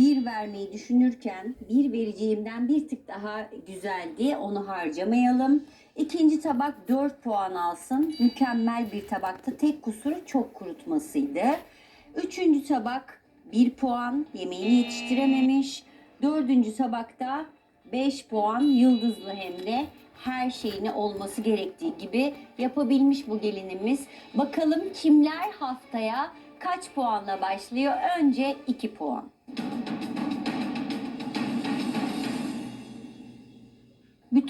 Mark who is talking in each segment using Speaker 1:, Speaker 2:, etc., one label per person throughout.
Speaker 1: bir vermeyi düşünürken bir vereceğimden bir tık daha güzeldi. Onu harcamayalım. İkinci tabak 4 puan alsın. Mükemmel bir tabakta tek kusuru çok kurutmasıydı. Üçüncü tabak 1 puan. Yemeğini yetiştirememiş. Dördüncü tabakta 5 puan yıldızlı hem de her şeyini olması gerektiği gibi yapabilmiş bu gelinimiz. Bakalım kimler haftaya kaç puanla başlıyor? Önce 2 puan.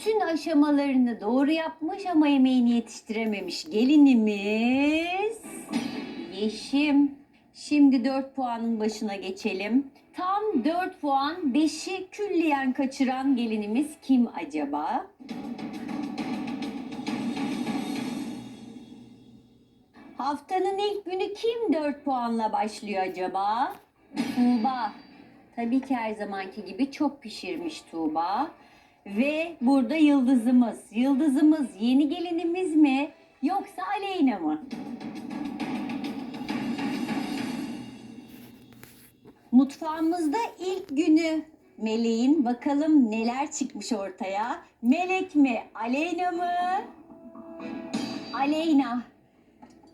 Speaker 1: Bütün aşamalarını doğru yapmış ama yemeğini yetiştirememiş gelinimiz Yeşim. Şimdi 4 puanın başına geçelim. Tam 4 puan 5'i külliyen kaçıran gelinimiz kim acaba? Haftanın ilk günü kim 4 puanla başlıyor acaba? Tuğba. Tabii ki her zamanki gibi çok pişirmiş Tuğba. Ve burada yıldızımız. Yıldızımız yeni gelinimiz mi yoksa Aleyna mı? Mutfağımızda ilk günü Meleğin bakalım neler çıkmış ortaya. Melek mi? Aleyna mı? Aleyna.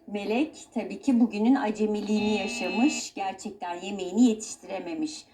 Speaker 1: Melek tabii ki bugünün acemiliğini yaşamış. Gerçekten yemeğini yetiştirememiş.